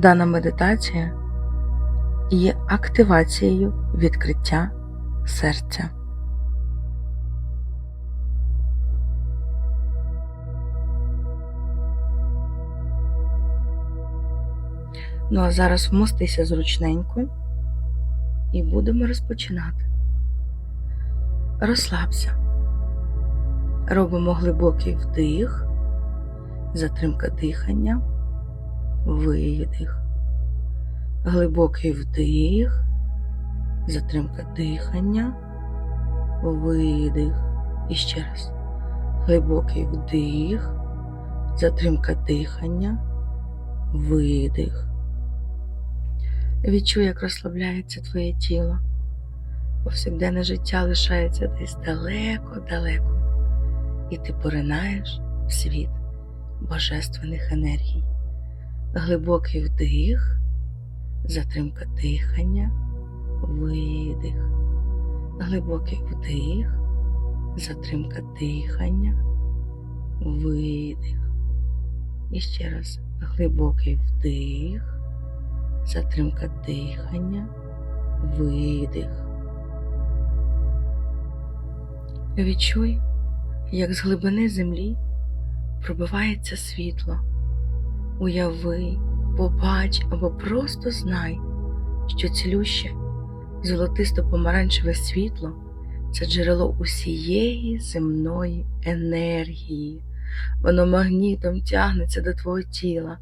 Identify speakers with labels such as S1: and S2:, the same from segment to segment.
S1: Дана медитація є активацією відкриття серця. Ну а зараз вмостися зручненько і будемо розпочинати. Розслабся. Робимо глибокий вдих, затримка дихання, видих. Глибокий вдих, затримка дихання, видих. І ще раз. Глибокий вдих, затримка дихання, видих. Відчуй, як розслабляється твоє тіло. Повсякденне життя лишається десь далеко-далеко, і ти поринаєш в світ божественних енергій. Глибокий вдих, затримка дихання, видих. Глибокий вдих, затримка дихання, видих. І ще раз глибокий вдих затримка дихання, видих. Відчуй, як з глибини землі пробивається світло. Уяви, побач або просто знай, що цілюще золотисто-помаранчеве світло це джерело усієї земної енергії. Воно магнітом тягнеться до твого тіла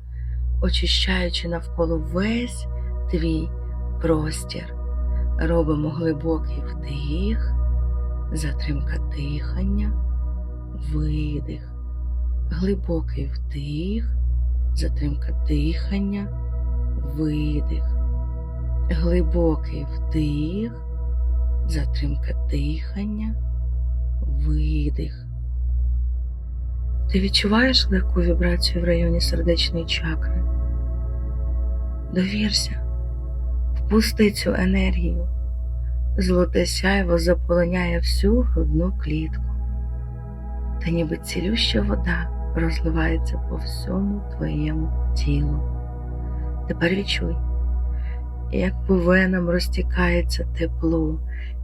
S1: очищаючи навколо весь твій простір. Робимо глибокий вдих, затримка дихання, видих, глибокий вдих, затримка дихання, видих, глибокий вдих, затримка дихання, видих. Ти відчуваєш легку вібрацію в районі сердечної чакри? Довірся, впусти цю енергію. Золоте сяйво заполоняє всю грудну клітку, та ніби цілюща вода розливається по всьому твоєму тілу. Тепер відчуй, як по венам розтікається тепло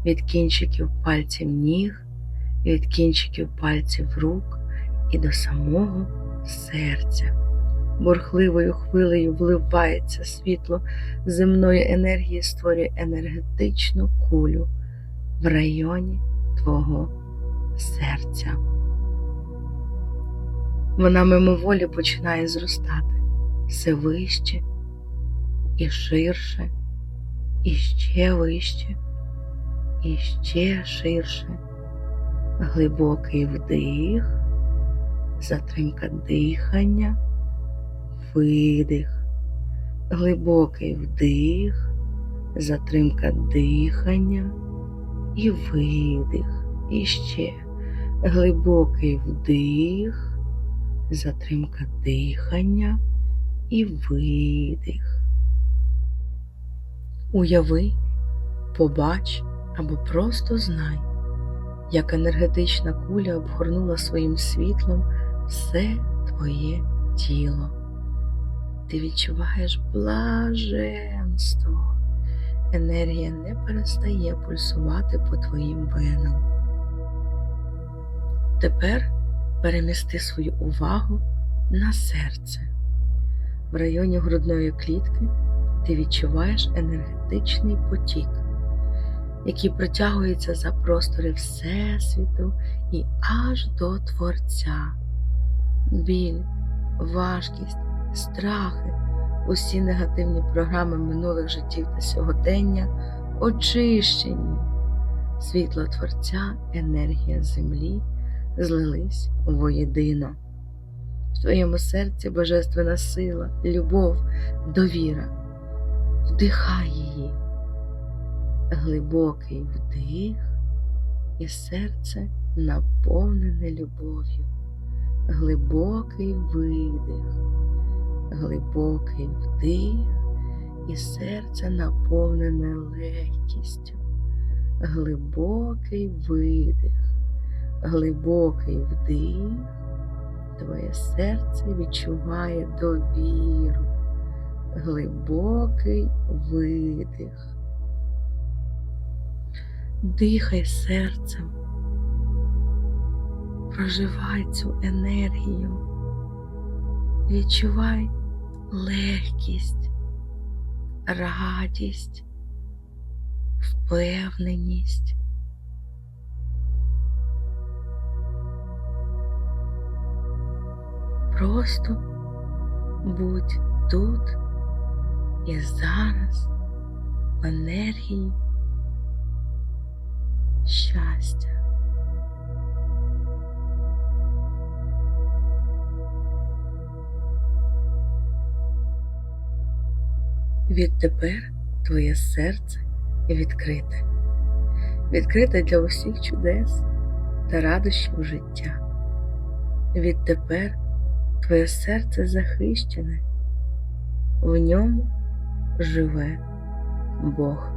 S1: від кінчиків пальців ніг, від кінчиків пальців рук і до самого серця. Бурхливою хвилею вливається світло земної енергії, створює енергетичну кулю в районі твого серця. Вона мимоволі починає зростати все вище і ширше, і ще вище, і ще ширше. Глибокий вдих затримка дихання, видих, глибокий вдих, затримка дихання і видих. І ще глибокий вдих, затримка дихання і видих. Уяви, побач або просто знай, як енергетична куля обгорнула своїм світлом все твоє тіло. Ти відчуваєш блаженство. Енергія не перестає пульсувати по твоїм венам. Тепер перемісти свою увагу на серце. В районі грудної клітки ти відчуваєш енергетичний потік, який протягується за простори Всесвіту і аж до Творця біль, важкість, страхи, усі негативні програми минулих життів та сьогодення очищені. Світло Творця, енергія землі злились воєдино. В твоєму серці божественна сила, любов, довіра. Вдихай її, глибокий вдих, і серце наповнене любов'ю глибокий видих, глибокий вдих і серце наповнене легкістю, глибокий видих, глибокий вдих, твоє серце відчуває довіру, глибокий видих. Дихай серцем, проживай цю енергію, відчувай легкість, радість, впевненість. Просто будь тут і зараз в енергії щастя. Відтепер твоє серце відкрите, відкрите для усіх чудес та радощів життя. Відтепер твоє серце захищене, в ньому живе Бог.